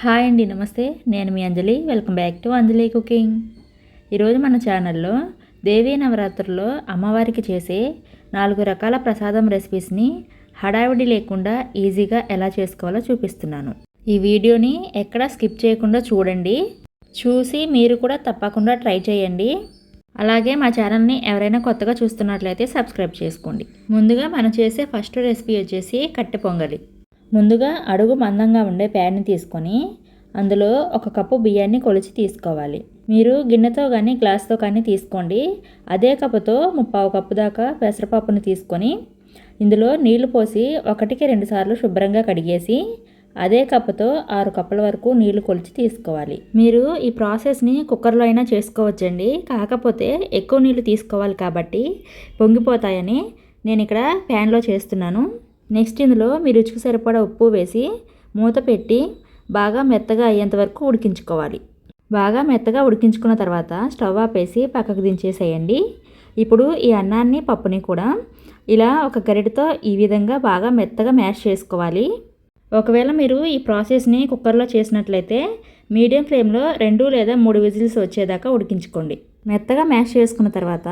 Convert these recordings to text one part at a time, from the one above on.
Hi అండి నమస్తే. నేను మీ Anjali. Welcome back to Anjali cooking. ఈరోజు మన ఛానల్లో దేవీ నవరాత్రుల్లో అమ్మవారికి చేసే నాలుగు రకాల ప్రసాదం రెసిపీస్ని హడావిడి లేకుండా ఈజీగా ఎలా చేసుకోవాలో చూపిస్తున్నాను. ఈ వీడియోని ఎక్కడ స్కిప్ చేయకుండా చూడండి. చూసి మీరు కూడా తప్పకుండా ట్రై చేయండి. అలాగే మా ఛానల్ని ఎవరైనా కొత్తగా చూస్తున్నట్లయితే సబ్స్క్రైబ్ చేసుకోండి. ముందుగా మనం చేసే ఫస్ట్ రెసిపీ వచ్చేసి కట్టె పొంగలి. ముందుగా అడుగు మందంగా ఉండే ప్యాడ్ని తీసుకొని అందులో ఒక కప్పు బియ్యాన్ని కొలిచి తీసుకోవాలి. మీరు గిన్నెతో కానీ గ్లాస్తో కానీ తీసుకోండి. అదే కప్పుతో ముప్పావు కప్పు దాకా పెసరపప్పును తీసుకొని ఇందులో నీళ్ళు పోసి ఒకటికి రెండు సార్లు శుభ్రంగా కడిగేసి అదే కప్పుతో ఆరు కప్పుల వరకు నీళ్ళు కొలిచి తీసుకోవాలి. మీరు ఈ ప్రాసెస్ని కుక్కర్లో అయినా చేసుకోవచ్చండి. కాకపోతే ఎక్కువ నీళ్ళు తీసుకోవాలి కాబట్టి పొంగిపోతాయని నేను ఇక్కడ ప్యాన్లో చేస్తున్నాను. నెక్స్ట్ ఇందులో మీ రుచికి సరిపడా ఉప్పు వేసి మూత పెట్టి బాగా మెత్తగా అయ్యేంత వరకు ఉడికించుకోవాలి. బాగా మెత్తగా ఉడికించుకున్న తర్వాత స్టవ్ ఆపేసి పక్కకు దించేసేయండి. ఇప్పుడు ఈ అన్నాన్ని పప్పుని కూడా ఇలా ఒక గరిటతో ఈ విధంగా బాగా మెత్తగా మ్యాష్ చేసుకోవాలి. ఒకవేళ మీరు ఈ ప్రాసెస్ని కుక్కర్లో చేసినట్లయితే మీడియం ఫ్లేమ్లో రెండు లేదా మూడు విజిల్స్ వచ్చేదాకా ఉడికించుకోండి. మెత్తగా మ్యాష్ చేసుకున్న తర్వాత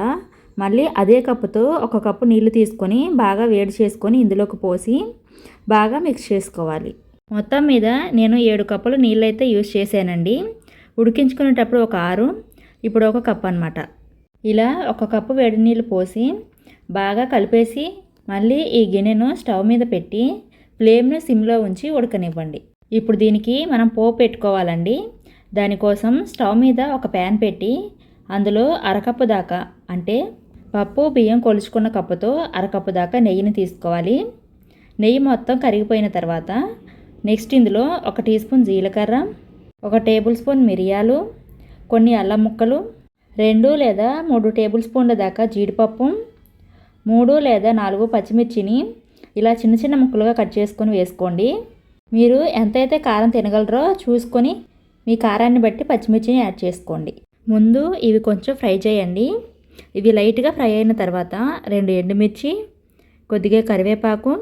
మళ్ళీ అదే కప్పుతో ఒక కప్పు నీళ్ళు తీసుకొని బాగా వేడి చేసుకొని ఇందులోకి పోసి బాగా మిక్స్ చేసుకోవాలి. మొత్తం మీద నేను ఏడు కప్పులు నీళ్ళు అయితే యూజ్ చేశానండి. ఉడికించుకునేటప్పుడు ఒక ఆరు ఇప్పుడు ఒక కప్పు అనమాట ఇలా ఒక కప్పు వేడి నీళ్ళు పోసి బాగా కలిపేసి మళ్ళీ ఈ గిన్నెను స్టవ్ మీద పెట్టి ఫ్లేమ్ను సిమ్లో ఉంచి ఉడకనివ్వండి. ఇప్పుడు దీనికి మనం పోపు పెట్టుకోవాలండి. దానికోసం స్టవ్ మీద ఒక ప్యాన్ పెట్టి అందులో అరకప్పు దాకా అంటే పప్పు బియ్యం కొలుచుకున్న కప్పుతో అరకప్పు దాకా నెయ్యిని తీసుకోవాలి. నెయ్యి మొత్తం కరిగిపోయిన తర్వాత నెక్స్ట్ ఇందులో ఒక టీ స్పూన్ జీలకర్ర ఒక టేబుల్ స్పూన్ మిరియాలు కొన్ని అల్లం ముక్కలు రెండు లేదా మూడు టేబుల్ స్పూన్ల దాకా జీడిపప్పు మూడు లేదా నాలుగు పచ్చిమిర్చిని ఇలా చిన్న చిన్న ముక్కలుగా కట్ చేసుకొని వేసుకోండి. మీరు ఎంతైతే కారం తినగలరో చూసుకొని మీ కారాన్ని బట్టి పచ్చిమిర్చిని యాడ్ చేసుకోండి. ముందు ఇవి కొంచెం ఫ్రై చేయండి. ఇవి లైట్గా ఫ్రై అయిన తర్వాత రెండు ఎండుమిర్చి కొద్దిగా కరివేపాకు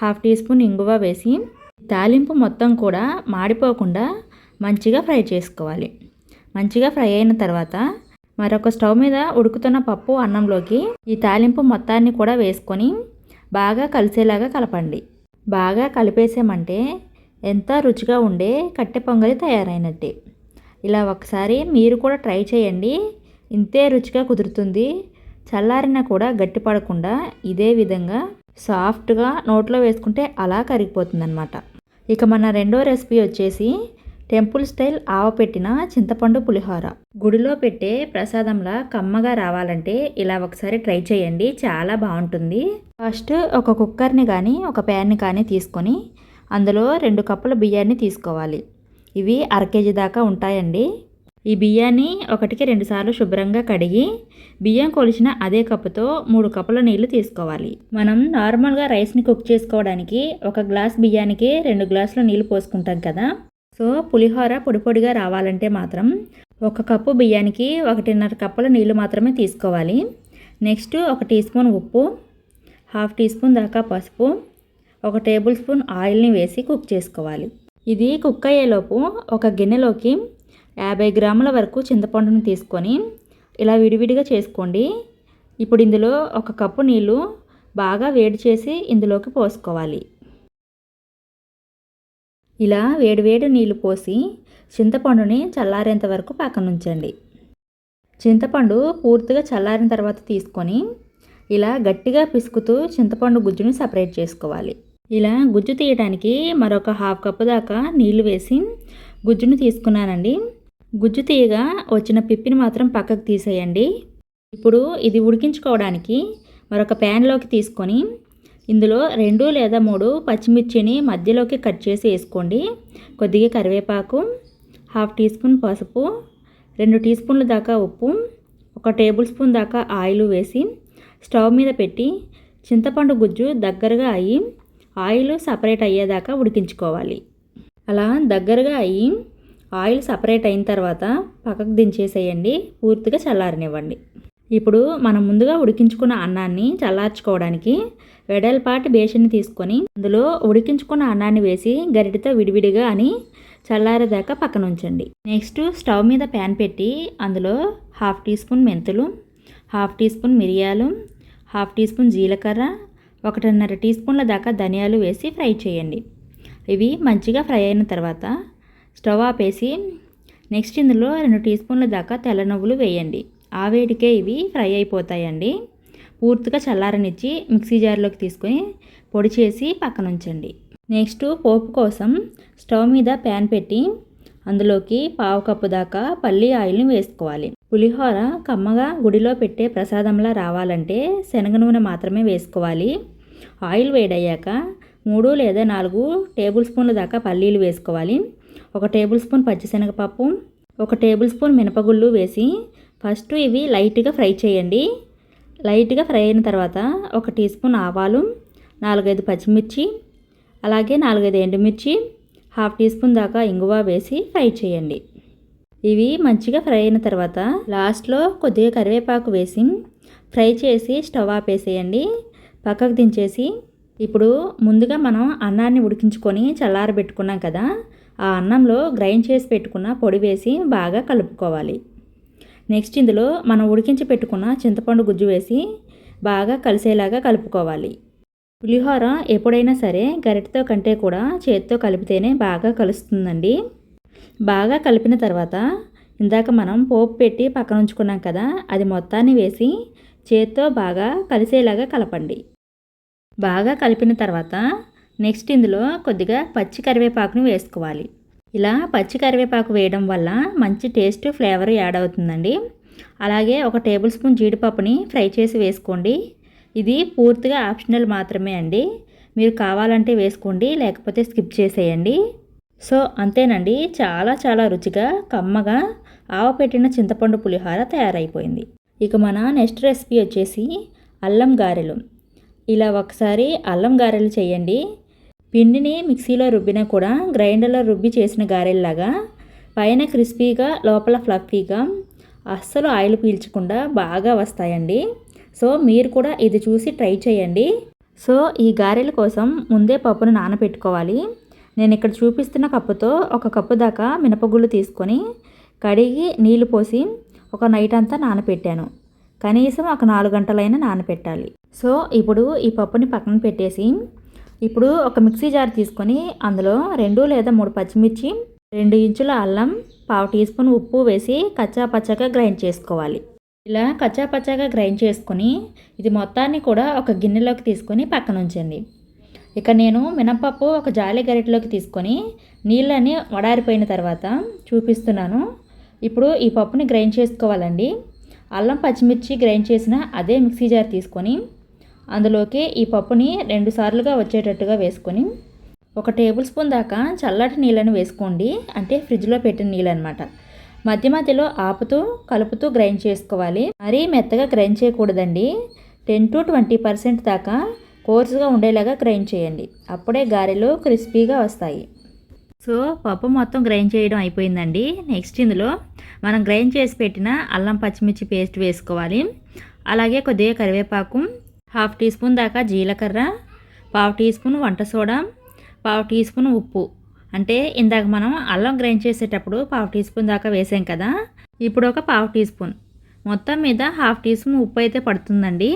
హాఫ్ టీ స్పూన్ ఇంగువ వేసి తాలింపు మొత్తం కూడా మాడిపోకుండా మంచిగా ఫ్రై చేసుకోవాలి. మంచిగా ఫ్రై అయిన తర్వాత మరొక స్టవ్ మీద ఉడుకుతున్న పప్పు అన్నంలోకి ఈ తాలింపు మొత్తాన్ని కూడా వేసుకొని బాగా కలిసేలాగా కలపండి. బాగా కలిపేసామంటే ఎంత రుచిగా ఉండే కట్టె పొంగలి తయారైనట్టే. ఇలా ఒకసారి మీరు కూడా ట్రై చేయండి. ఇంతే రుచిగా కుదురుతుంది. చల్లారిన కూడా గట్టిపడకుండా ఇదే విధంగా సాఫ్ట్గా నోట్లో వేసుకుంటే అలా కరిగిపోతుందనమాట ఇక మన రెండో రెసిపీ వచ్చేసి టెంపుల్ స్టైల్ ఆవపెట్టిన చింతపండు పులిహోర. గుడిలో పెట్టే ప్రసాదంలా కమ్మగా రావాలంటే ఇలా ఒకసారి ట్రై చేయండి చాలా బాగుంటుంది. ఫస్ట్ ఒక కుక్కర్ని కానీ ఒక ప్యాన్ని కానీ తీసుకొని అందులో రెండు కప్పుల బియ్యాన్ని తీసుకోవాలి. ఇవి అర కేజీ దాకా ఉంటాయండి. ఈ బియ్యాన్ని ఒకటికి రెండుసార్లు శుభ్రంగా కడిగి బియ్యం కొలిచిన అదే కప్పుతో మూడు కప్పుల నీళ్ళు తీసుకోవాలి. మనం నార్మల్గా రైస్ని కుక్ చేసుకోవడానికి ఒక గ్లాస్ బియ్యానికి రెండు గ్లాసుల నీళ్ళు పోసుకుంటాం కదా. సో పులిహోర పొడి పొడిగా రావాలంటే మాత్రం ఒక కప్పు బియ్యానికి ఒకటిన్నర కప్పుల నీళ్ళు మాత్రమే తీసుకోవాలి. నెక్స్ట్ ఒక టీ స్పూన్ ఉప్పు హాఫ్ టీ స్పూన్ దాకా పసుపు ఒక టేబుల్ స్పూన్ ఆయిల్ని వేసి కుక్ చేసుకోవాలి. ఇది కుక్ అయ్యేలోపు ఒక గిన్నెలోకి యాభై గ్రాముల వరకు చింతపండును తీసుకొని ఇలా విడివిడిగా చేసుకోండి. ఇప్పుడు ఇందులో ఒక కప్పు నీళ్ళు బాగా వేడి చేసి ఇందులోకి పోసుకోవాలి. ఇలా వేడివేడి నీళ్ళు పోసి చింతపండుని చల్లారేంత వరకు పక్కన ఉంచండి. చింతపండు పూర్తిగా చల్లారిన తర్వాత తీసుకొని ఇలా గట్టిగా పిసుకుతూ చింతపండు గుజ్జుని సపరేట్ చేసుకోవాలి. ఇలా గుజ్జు తీయడానికి మరొక హాఫ్ కప్పు దాకా నీళ్ళు వేసి గుజ్జును తీసుకున్నానండి. గుజ్జు తీయగా వచ్చిన పిప్పిని మాత్రం పక్కకు తీసేయండి. ఇప్పుడు ఇది ఉడికించుకోవడానికి మరొక ప్యాన్లోకి తీసుకొని ఇందులో రెండు లేదా మూడు పచ్చిమిర్చిని మధ్యలోకి కట్ చేసి వేసుకోండి. కొద్దిగా కరివేపాకు హాఫ్ టీ స్పూన్ పసుపు రెండు టీ స్పూన్ల దాకా ఉప్పు ఒక టేబుల్ స్పూన్ దాకా ఆయిల్ వేసి స్టవ్ మీద పెట్టి చింతపండు గుజ్జు దగ్గరగా అయ్యి ఆయిల్ సపరేట్ అయ్యేదాకా ఉడికించుకోవాలి. అలా దగ్గరగా అయ్యి ఆయిల్ సపరేట్ అయిన తర్వాత పక్కకు దించేసేయండి పూర్తిగా చల్లారనివ్వండి. ఇప్పుడు మనం ముందుగా ఉడికించుకున్న అన్నాన్ని చల్లార్చుకోవడానికి వెడల్పాటి బేషన్ని తీసుకొని అందులో ఉడికించుకున్న అన్నాన్ని వేసి గరిటతో విడివిడిగా అని చల్లారేదాకా పక్కన ఉంచండి నెక్స్ట్ స్టవ్ మీద ప్యాన్ పెట్టి అందులో హాఫ్ టీ స్పూన్ మెంతులు హాఫ్ టీ స్పూన్ మిరియాలు హాఫ్ టీ స్పూన్ జీలకర్ర ఒకటిన్నర టీ స్పూన్ల దాకా ధనియాలు వేసి ఫ్రై చేయండి. ఇవి మంచిగా ఫ్రై అయిన తర్వాత స్టవ్ ఆపేసి నెక్స్ట్ ఇందులో రెండు టీ స్పూన్ల దాకా తెల్ల నువ్వులు వేయండి. ఆ వేడికే ఇవి ఫ్రై అయిపోతాయండి. పూర్తిగా చల్లారనిచ్చి మిక్సీ జార్లోకి తీసుకొని పొడి చేసి పక్కన ఉంచండి నెక్స్ట్ పోపు కోసం స్టవ్ మీద ప్యాన్ పెట్టి అందులోకి పావు కప్పు దాకా పల్లి ఆయిల్ని వేసుకోవాలి. పులిహోర కమ్మగా గుడిలో పెట్టే ప్రసాదంలా రావాలంటే శనగ నూనె మాత్రమే వేసుకోవాలి. ఆయిల్ వేడయ్యాక మూడు లేదా నాలుగు టేబుల్ స్పూన్ల దాకా పల్లీలు వేసుకోవాలి. ఒక టేబుల్ స్పూన్ పచ్చిశనగపప్పు ఒక టేబుల్ స్పూన్ మినపగుళ్ళు వేసి ఫస్ట్ ఇవి లైట్గా ఫ్రై చేయండి. లైట్గా ఫ్రై అయిన తర్వాత ఒక టీ స్పూన్ ఆవాలు నాలుగైదు పచ్చిమిర్చి అలాగే నాలుగైదు ఎండుమిర్చి హాఫ్ టీ స్పూన్ దాకా ఇంగువ వేసి ఫ్రై చేయండి. ఇవి మంచిగా ఫ్రై అయిన తర్వాత లాస్ట్లో కొద్దిగా కరివేపాకు వేసి ఫ్రై చేసి స్టవ్ ఆపేసేయండి. పక్కకు దించేసి ఇప్పుడు ముందుగా మనం అన్నాన్ని ఉడికించుకొని చల్లారబెట్టుకున్నాం కదా ఆ అన్నంలో గ్రైండ్ చేసి పెట్టుకున్న పొడి వేసి బాగా కలుపుకోవాలి. నెక్స్ట్ ఇందులో మనం ఉడికించి పెట్టుకున్న చింతపండు గుజ్జు వేసి బాగా కలిసేలాగా కలుపుకోవాలి. పులిహోర ఎప్పుడైనా సరే గరిటతో కంటే కూడా చేతితో కలిపితేనే బాగా కలుస్తుందండి. బాగా కలిపిన తర్వాత ఇందాక మనం పోపు పెట్టి పక్కన ఉంచుకున్నాం కదా అది మొత్తాన్ని వేసి చేత్తో బాగా కలిసేలాగా కలపండి. బాగా కలిపిన తర్వాత నెక్స్ట్ ఇందులో కొద్దిగా పచ్చి కరివేపాకును వేసుకోవాలి. ఇలా పచ్చి కరివేపాకు వేయడం వల్ల మంచి టేస్ట్ ఫ్లేవర్ యాడ్ అవుతుందండి. అలాగే ఒక టేబుల్ స్పూన్ జీడిపప్పుని ఫ్రై చేసి వేసుకోండి. ఇది పూర్తిగా ఆప్షనల్ మాత్రమే అండి. మీరు కావాలంటే వేసుకోండి లేకపోతే స్కిప్ చేసేయండి. సో అంతేనండి. చాలా చాలా రుచిగా కమ్మగా ఆవపెట్టిన చింతపండు పులిహోర తయారైపోయింది. ఇక మన నెక్స్ట్ రెసిపీ వచ్చేసి అల్లం గారెలు. ఇలా ఒకసారి అల్లం గారెలు చేయండి. పిండిని మిక్సీలో రుబ్బినా కూడా గ్రైండర్లో రుబ్బి చేసిన గారెల్లాగా పైన క్రిస్పీగా లోపల ఫ్లఫీగా అస్సలు ఆయిల్ పీల్చకుండా బాగా వస్తాయండి. సో మీరు కూడా ఇది చూసి ట్రై చేయండి. సో ఈ గారెల కోసం ముందే పప్పును నానబెట్టుకోవాలి నేను ఇక్కడ చూపిస్తున్న కప్పుతో ఒక కప్పు దాకా మినపగుళ్ళు తీసుకొని కడిగి నీళ్ళు పోసి ఒక నైట్ అంతా నానపెట్టాను. కనీసం ఒక నాలుగు గంటలైనా నానపెట్టాలి. సో ఇప్పుడు ఈ పప్పుని పక్కన పెట్టేసి ఇప్పుడు ఒక మిక్సీ జార్ తీసుకొని అందులో రెండు లేదా మూడు పచ్చిమిర్చి రెండు ఇంచుల అల్లం పావు టీ స్పూన్ ఉప్పు వేసి కచ్చా పచ్చగా గ్రైండ్ చేసుకోవాలి. ఇలా కచ్చా పచ్చాగా గ్రైండ్ చేసుకొని ఇది మొత్తాన్ని కూడా ఒక గిన్నెలోకి తీసుకొని పక్కన ఉంచండి. ఇక నేను మినపప్పు ఒక జాలి గరిటెలోకి తీసుకొని నీళ్ళని వడారిపోయిన తర్వాత చూపిస్తున్నాను. ఇప్పుడు ఈ పప్పుని గ్రైండ్ చేసుకోవాలండి. అల్లం పచ్చిమిర్చి గ్రైండ్ చేసిన అదే మిక్సీ జార్ తీసుకొని అందులోకి ఈ పప్పుని రెండు సార్లుగా వచ్చేటట్టుగా వేసుకొని ఒక టేబుల్ స్పూన్ దాకా చల్లటి నీళ్ళని వేసుకోండి. అంటే ఫ్రిడ్జ్లో పెట్టిన నీళ్ళు అనమాట మధ్య మధ్యలో ఆపుతూ కలుపుతూ గ్రైండ్ చేసుకోవాలి. మరీ మెత్తగా గ్రైండ్ చేయకూడదండి. టెన్ టు ట్వంటీ పర్సెంట్ దాకా కోర్సుగా ఉండేలాగా గ్రైండ్ చేయండి. అప్పుడే గారెలు క్రిస్పీగా వస్తాయి. సో పప్పు మొత్తం గ్రైండ్ చేయడం అయిపోయిందండి. నెక్స్ట్ ఇందులో మనం గ్రైండ్ చేసి పెట్టిన అల్లం పచ్చిమిర్చి పేస్ట్ వేసుకోవాలి. అలాగే కొద్దిగా కరివేపాకు హాఫ్ టీ స్పూన్ దాకా జీలకర్ర పావు టీ స్పూన్ వంట సోడా పావు టీ స్పూన్ ఉప్పు. అంటే ఇందాక మనం అల్లం గ్రైండ్ చేసేటప్పుడు పావు టీ స్పూన్ దాకా వేసాం కదా ఇప్పుడు ఒక పావు టీ స్పూన్. మొత్తం మీద హాఫ్ టీ స్పూన్ ఉప్పు అయితే పడుతుందండి.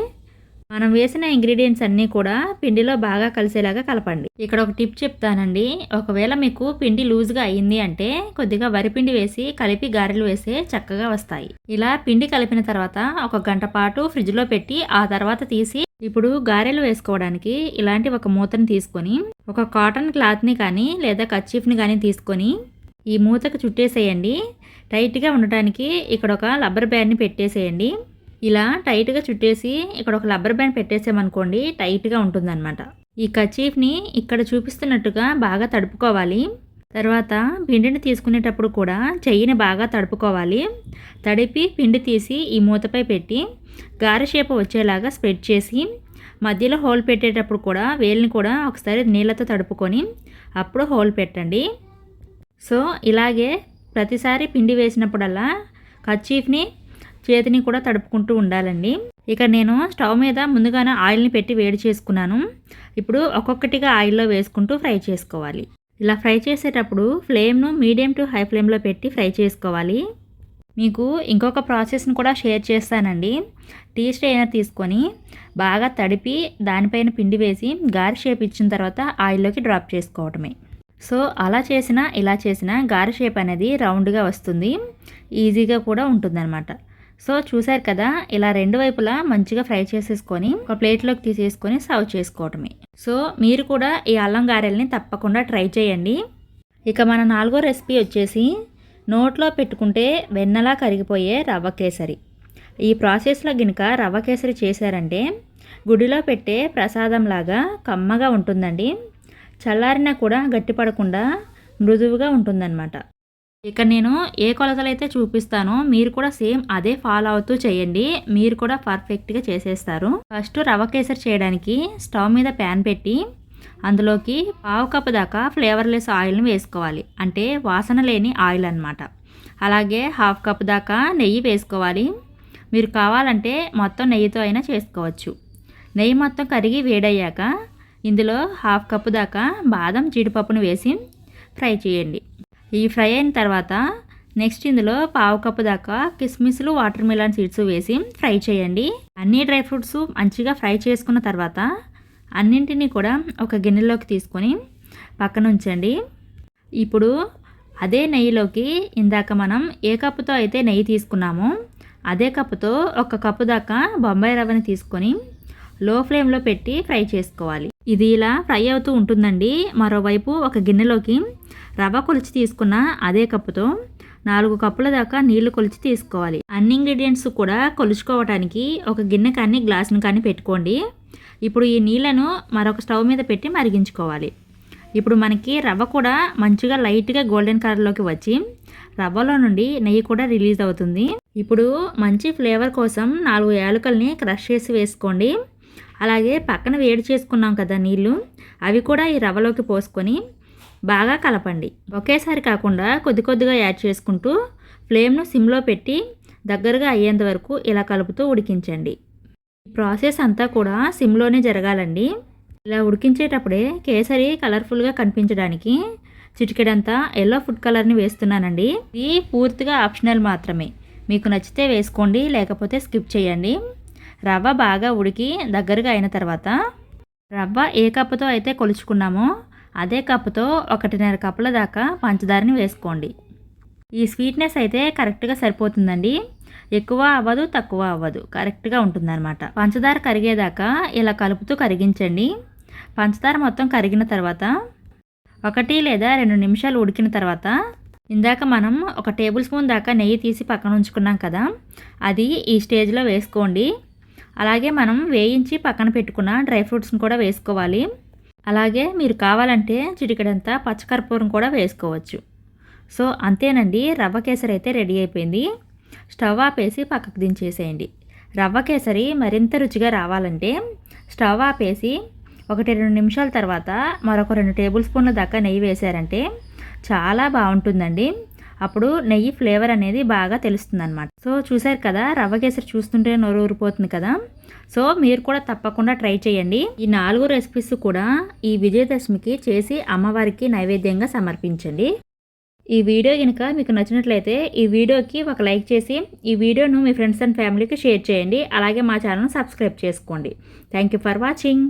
మనం వేసిన ఇంగ్రీడియంట్స్ అన్నీ కూడా పిండిలో బాగా కలిసేలాగా కలపండి. ఇక్కడ ఒక టిప్ చెప్తానండి. ఒకవేళ మీకు పిండి లూజ్గా అయ్యింది అంటే కొద్దిగా వరిపిండి వేసి కలిపి గారెలు వేస్తే చక్కగా వస్తాయి. ఇలా పిండి కలిపిన తర్వాత ఒక గంట పాటు ఫ్రిడ్జ్లో పెట్టి ఆ తర్వాత తీసి ఇప్పుడు గారెలు వేసుకోవడానికి ఇలాంటి ఒక మూతను తీసుకొని ఒక కాటన్ క్లాత్ని కానీ లేదా కచ్చీఫ్ని కానీ తీసుకొని ఈ మూతకు చుట్టేసేయండి. టైట్గా ఉండటానికి ఇక్కడ ఒక రబ్బర్ బ్యాండ్ని పెట్టేసేయండి. ఇలా టైట్గా చుట్టేసి ఇక్కడ ఒక రబ్బర్ బ్యాండ్ పెట్టేసామనుకోండి టైట్గా ఉంటుందన్నమాట. ఈ కచీఫ్ని ఇక్కడ చూపిస్తున్నట్టుగా బాగా తడుపుకోవాలి. తర్వాత పిండిని తీసుకునేటప్పుడు కూడా చెయ్యిని బాగా తడుపుకోవాలి. తడిపి పిండి తీసి ఈ మూతపై పెట్టి గారె షేప్ వచ్చేలాగా స్ప్రెడ్ చేసి మధ్యలో హోల్ పెట్టేటప్పుడు కూడా వేలిని కూడా ఒకసారి నీళ్ళతో తడుపుకొని అప్పుడు హోల్ పెట్టండి. సో ఇలాగే ప్రతిసారి పిండి వేసినప్పుడల్లా కచ్చీఫ్ని చేతిని కూడా తడుపుకుంటూ ఉండాలండి. ఇక నేను స్టవ్ మీద ముందుగానే ఆయిల్ని పెట్టి వేడి చేసుకున్నాను. ఇప్పుడు ఒక్కొక్కటిగా ఆయిల్లో వేసుకుంటూ ఫ్రై చేసుకోవాలి. ఇలా ఫ్రై చేసేటప్పుడు ఫ్లేమ్ను మీడియం టు హై ఫ్లేమ్లో పెట్టి ఫ్రై చేసుకోవాలి. మీకు ఇంకొక ప్రాసెస్ని కూడా షేర్ చేస్తానండి. టీ స్ట్రైనర్ తీసుకొని బాగా తడిపి దానిపైన పిండి వేసి గారి షేప్ ఇచ్చిన తర్వాత ఆయిల్లోకి డ్రాప్ చేసుకోవటమే. సో అలా చేసినా ఇలా చేసినా గారి షేప్ అనేది రౌండ్గా వస్తుంది. ఈజీగా కూడా ఉంటుందన్నమాట. సో చూసారు కదా ఇలా రెండు వైపులా మంచిగా ఫ్రై చేసేసుకొని ఒక ప్లేట్లోకి తీసేసుకొని సర్వ్ చేసుకోవటమే. సో మీరు కూడా ఈ అల్లం గారెల్ని తప్పకుండా ట్రై చేయండి. ఇక మన నాలుగో రెసిపీ వచ్చేసి నోట్లో పెట్టుకుంటే వెన్నలా కరిగిపోయే రవ్వ కేసరి. ఈ ప్రాసెస్లో గినక రవ్వ కేసరి చేశారంటే గుడిలో పెట్టే ప్రసాదంలాగా కమ్మగా ఉంటుందండి. చల్లారినా కూడా గట్టిపడకుండా మృదువుగా ఉంటుందన్నమాట. ఇక నేను ఏ కొలతలు అయితే చూపిస్తానో మీరు కూడా సేమ్ అదే ఫాలో అవుతూ చేయండి. మీరు కూడా పర్ఫెక్ట్గా చేసేస్తారు. ఫస్ట్ రవ కేసరి చేయడానికి స్టవ్ మీద ప్యాన్ పెట్టి అందులోకి పావు కప్పు దాకా ఫ్లేవర్లెస్ ఆయిల్ని వేసుకోవాలి. అంటే వాసన లేని ఆయిల్ అనమాట అలాగే హాఫ్ కప్ దాకా నెయ్యి వేసుకోవాలి. మీరు కావాలంటే మొత్తం నెయ్యితో అయినా చేసుకోవచ్చు. నెయ్యి మొత్తం కరిగి వేడయ్యాక ఇందులో హాఫ్ కప్పు దాకా బాదం జీడిపప్పును వేసి ఫ్రై చేయండి. ఈ ఫ్రై అయిన తర్వాత నెక్స్ట్ ఇందులో పావు కప్పు దాకా కిస్మిస్లు వాటర్ మిలన్ సీడ్స్ వేసి ఫ్రై చేయండి. అన్ని డ్రై ఫ్రూట్స్ మంచిగా ఫ్రై చేసుకున్న తర్వాత అన్నింటినీ కూడా ఒక గిన్నెలోకి తీసుకొని పక్కన ఉంచండి. ఇప్పుడు అదే నెయ్యిలోకి ఇందాక మనం ఏ కప్పుతో అయితే నెయ్యి తీసుకున్నామో అదే కప్పుతో ఒక కప్పు దాకా బొంబాయి రవ్వని తీసుకొని లో ఫ్లేమ్లో పెట్టి ఫ్రై చేసుకోవాలి. ఇది ఇలా ఫ్రై అవుతూ ఉంటుందండి. మరోవైపు ఒక గిన్నెలోకి రవ్వ కొలిచి తీసుకున్న అదే కప్పుతో నాలుగు కప్పుల దాకా నీళ్ళు కొలిచి తీసుకోవాలి. అన్ని ఇంగ్రీడియంట్స్ కూడా కొలుచుకోవటానికి ఒక గిన్నె కానీ గ్లాసును కానీ పెట్టుకోండి. ఇప్పుడు ఈ నీళ్ళను మరొక స్టవ్ మీద పెట్టి మరిగించుకోవాలి. ఇప్పుడు మనకి రవ్వ కూడా మంచిగా లైట్గా గోల్డెన్ కలర్లోకి వచ్చి రవ్వలో నుండి నెయ్యి కూడా రిలీజ్ అవుతుంది. ఇప్పుడు మంచి ఫ్లేవర్ కోసం నాలుగు యాలకల్ని క్రష్ చేసి వేసుకోండి. అలాగే పక్కన వేడి చేసుకున్నాం కదా నీళ్ళు అవి కూడా ఈ రవ్వలోకి పోసుకొని బాగా కలపండి. ఒకేసారి కాకుండా కొద్ది కొద్దిగా యాడ్ చేసుకుంటూ ఫ్లేమ్ను సిమ్లో పెట్టి దగ్గరగా అయ్యేంత వరకు ఇలా కలుపుతూ ఉడికించండి. ప్రాసెస్ అంతా కూడా సిమ్లోనే జరగాలండి. ఇలా ఉడికించేటప్పుడే కేసరి కలర్ఫుల్గా కనిపించడానికి చిటికెడంతా ఎల్లో ఫుడ్ కలర్ని వేస్తున్నానండి. ఇది పూర్తిగా ఆప్షనల్ మాత్రమే. మీకు నచ్చితే వేసుకోండి లేకపోతే స్కిప్ చేయండి. రవ్వ బాగా ఉడికి దగ్గరగా అయిన తర్వాత రవ్వ ఏ కప్పుతో అయితే కొలుచుకున్నామో అదే కప్పుతో ఒకటిన్నర కప్పుల దాకా పంచదారని వేసుకోండి. ఈ స్వీట్నెస్ అయితే కరెక్ట్గా సరిపోతుందండి. ఎక్కువ అవ్వదు తక్కువ అవ్వదు. కరెక్ట్గా ఉంటుందన్నమాట. పంచదార కరిగేదాకా ఇలా కలుపుతూ కరిగించండి. పంచదార మొత్తం కరిగిన తర్వాత ఒకటి లేదా రెండు నిమిషాలు ఉడికిన తర్వాత ఇందాక మనం ఒక టేబుల్ స్పూన్ దాకా నెయ్యి తీసి పక్కన ఉంచుకున్నాం కదా అది ఈ స్టేజ్లో వేసుకోండి. అలాగే మనం వేయించి పక్కన పెట్టుకున్న డ్రై ఫ్రూట్స్ని కూడా వేసుకోవాలి. అలాగే మీరు కావాలంటే చిటికడంతా పచ్చకర్పూరం కూడా వేసుకోవచ్చు. సో అంతేనండి. రవ్వ కేసరి అయితే రెడీ అయిపోయింది. స్టవ్ ఆపేసి పక్కకు దించేసేయండి. రవ్వ కేసరి మరింత రుచిగా రావాలంటే స్టవ్ ఆపేసి ఒకటి రెండు నిమిషాల తర్వాత మరొక రెండు టేబుల్ స్పూన్ల దాకా నెయ్యి వేశారంటే చాలా బాగుంటుందండి. అప్పుడు నెయ్యి ఫ్లేవర్ అనేది బాగా తెలుస్తుంది అనమాట సో చూసారు కదా రవ్వ కేసరి చూస్తుంటే నోరు ఊరిపోతుంది కదా. సో మీరు కూడా తప్పకుండా ట్రై చేయండి. ఈ నాలుగు రెసిపీస్ కూడా ఈ విజయదశమికి చేసి అమ్మవారికి నైవేద్యంగా సమర్పించండి. ఈ వీడియో కనుక మీకు నచ్చినట్లయితే ఈ వీడియోకి ఒక లైక్ చేసి ఈ వీడియోను మీ ఫ్రెండ్స్ అండ్ ఫ్యామిలీకి షేర్ చేయండి. అలాగే మా ఛానల్ సబ్స్క్రైబ్ చేసుకోండి. Thank you for watching